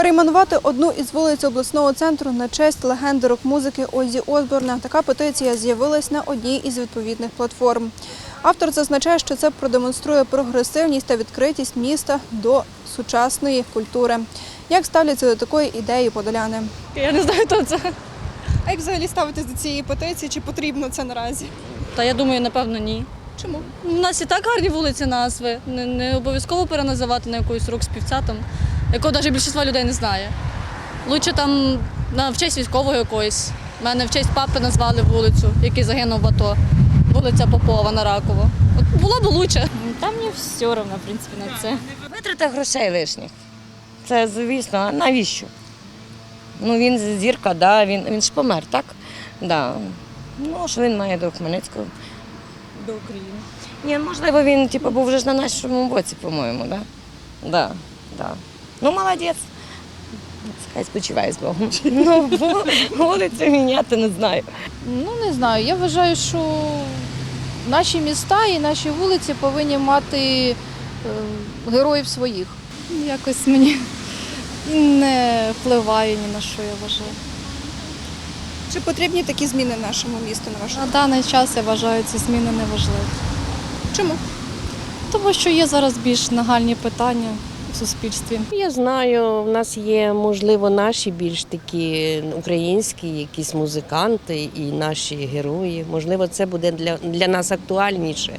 Перейменувати одну із вулиць обласного центру на честь легенди рок-музики Озі Осборна. Така петиція з'явилась на одній із відповідних платформ. Автор зазначає, що це продемонструє прогресивність та відкритість міста до сучасної культури. Як ставляться до такої ідеї подоляни? Я не знаю, хто це. А як взагалі ставитись до цієї петиції? Чи потрібно це наразі? Та я думаю, напевно, ні. Чому? У нас і так гарні вулиці назви. Не, не обов'язково переназивати на якусь рук співця, там, якого навіть більшість людей не знає. Лучше там на в честь військового якоїсь. Мене в честь папи назвали вулицю, який загинув в АТО. Вулиця Попова на Раково. От було б лучше. Та мені все одно, в принципі, на це. Витрата грошей лишніх. Це звісно, а навіщо? Ну він зірка, да, він, він ж помер, так? Да. Ну, що він має до Хмельницького? До України. Ні, можливо, він типу, був вже на нашому боці, по-моєму, да? Да, да. Ну, молодець. Хай спочиває з Богом. Ну, вулицю міняти не знаю. Ну не знаю. Я вважаю, що наші міста і наші вулиці повинні мати е, героїв своїх. Якось мені не впливає ні на що, я вважаю. Чи потрібні такі зміни в нашому місту, на вашу На даний час я вважаю ці зміни неважливі. Чому? Тому що є зараз більш нагальні питання в суспільстві. Я знаю, в нас є, можливо, наші більш такі українські якісь музиканти і наші герої. Можливо, це буде для, для нас актуальніше.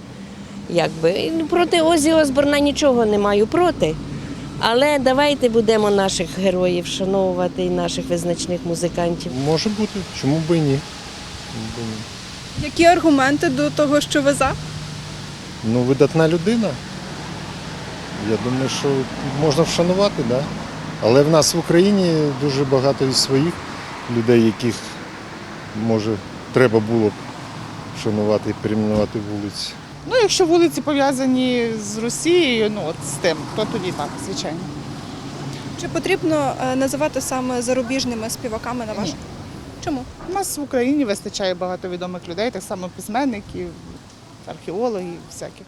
Якби. Проти Озі Осборна нічого не маю проти. Але давайте будемо наших героїв шановувати і наших визначних музикантів. Може бути, чому б і ні? Чому б і ні? Які аргументи до того, що ви за? Ну, видатна людина. Я думаю, що можна вшанувати, да? Але в нас в Україні дуже багато і своїх людей, яких може треба було б вшанувати і перейменувати вулиці. Ну, якщо вулиці пов'язані з Росією, ну от з тим, то тоді так, звичайно. Чи потрібно е, називати саме зарубіжними співаками на вашу? Чому? У нас в Україні вистачає багато відомих людей, так само письменників, археологів, всяких.